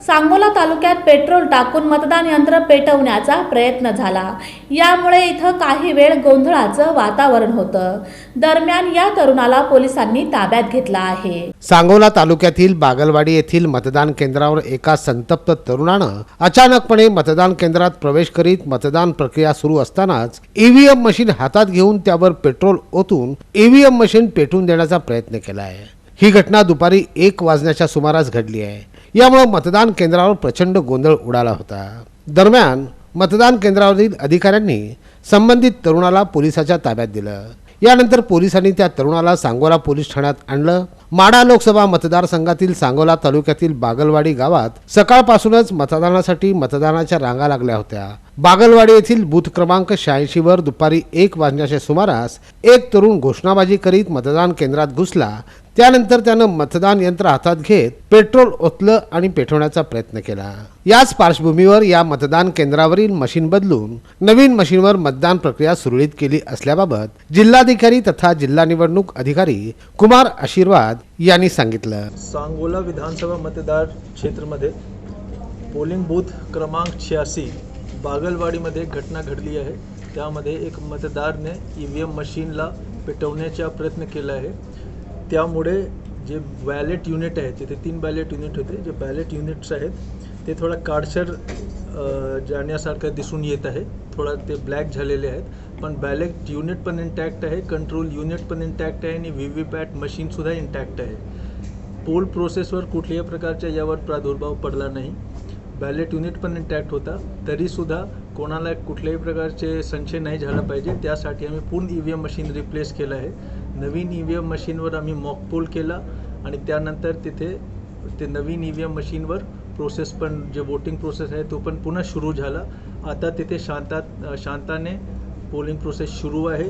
सांगोला तालुक्यात पेट्रोल टाकून मतदान यंत्र पेटवण्याचा प्रयत्न झाला. यामुळे इथं काही वेळ गोंधळाचं वातावरण होतं. दरम्यान या तरुणाला पोलिसांनी ताब्यात घेतला आहे. सांगोला तालुक्यातील बागलवाडी येथील मतदान केंद्रावर एका संतप्त तरुणानं अचानकपणे मतदान केंद्रात प्रवेश करीत मतदान प्रक्रिया सुरू असतानाच ईव्हीएम मशीन हातात घेऊन त्यावर पेट्रोल ओतून ईव्हीएम मशीन पेटवून देण्याचा प्रयत्न केला आहे ही घटना दुपारी एक वाजण्याच्या सुमारास घडली आहे. यामुळे मतदान केंद्रावर प्रचंड गोंधळ उडाला होता. दरम्यान मतदान केंद्रावरील अधिकाऱ्यांनी संबंधित तरुणाला पोलिसाच्या ताब्यात दिलं. यानंतर पोलिसांनी त्या तरुणाला सांगोला पोलीस ठाण्यात आणलं. माडा लोकसभा मतदारसंघातील सांगोला तालुक्यातील बागलवाडी गावात सकाळपासूनच मतदानासाठी मतदानाच्या रांगा लागल्या होत्या. बागलवाडी येथील बूथ क्रमांक शहाऐंशी वर दुपारी एक वाजण्याच्या सुमारास एक तरुण घोषणाबाजी करीत मतदान केंद्रात घुसला. त्यानंतर त्यानं मतदान यंत्र हातात घेत पेट्रोल ओतलं आणि पेटवण्याचा प्रयत्न केला. याच पार्श्वभूमीवर या मतदान केंद्रावरील मशीन बदलून नवीन मशीनवर मतदान प्रक्रिया सुरळीत केली असल्याबाबत जिल्हाधिकारी तथा जिल्हा निवडणूक अधिकारी कुमार आशीर्वाद यांनी सांगितलं. सांगोला विधानसभा मतदार क्षेत्रमध्ये पोलिंग बूथ क्रमांक छियासी बागलवाडीमध्ये एक घटना घडली आहे. त्यामध्ये एक मतदारने ई व्ही एम मशीनला पेटवण्याचा प्रयत्न केला आहे. त्यामुळे जे बॅलेट युनिट आहे तिथे तीन बॅलेट युनिट होते. जे बॅलेट युनिट्स आहेत ते थोडा काडसर जाण्यासारखं दिसून येत आहे. थोडा ते ब्लॅक झालेले आहेत. पण बॅलेट युनिट पण इंटॅक्ट आहे कंट्रोल युनिट पण इंटॅक्ट आहे आणि व्ही व्ही पॅट मशीनसुद्धा इंटॅक्ट आहे. पोल प्रोसेसवर कुठल्याही प्रकारच्या यावर प्रादुर्भाव पडला नाही. बॅलेट युनिट पण इंटॅक्ट होता. तरीसुद्धा कोणाला कुठल्याही प्रकारचे संशय नाही झाला पाहिजे. त्यासाठी आम्ही पूर्ण E V M machine replace केलं आहे. नवीन ई व्ही एम मशीनवर आम्ही मॉक पोल केला आणि त्यानंतर तिथे ते नवीन ई व्ही एम मशीनवर प्रोसेस पण जे वोटिंग प्रोसेस आहे तो पण पुन्हा सुरू झाला. आता तिथे शांतात शांताने पोलिंग प्रोसेस सुरू आहे.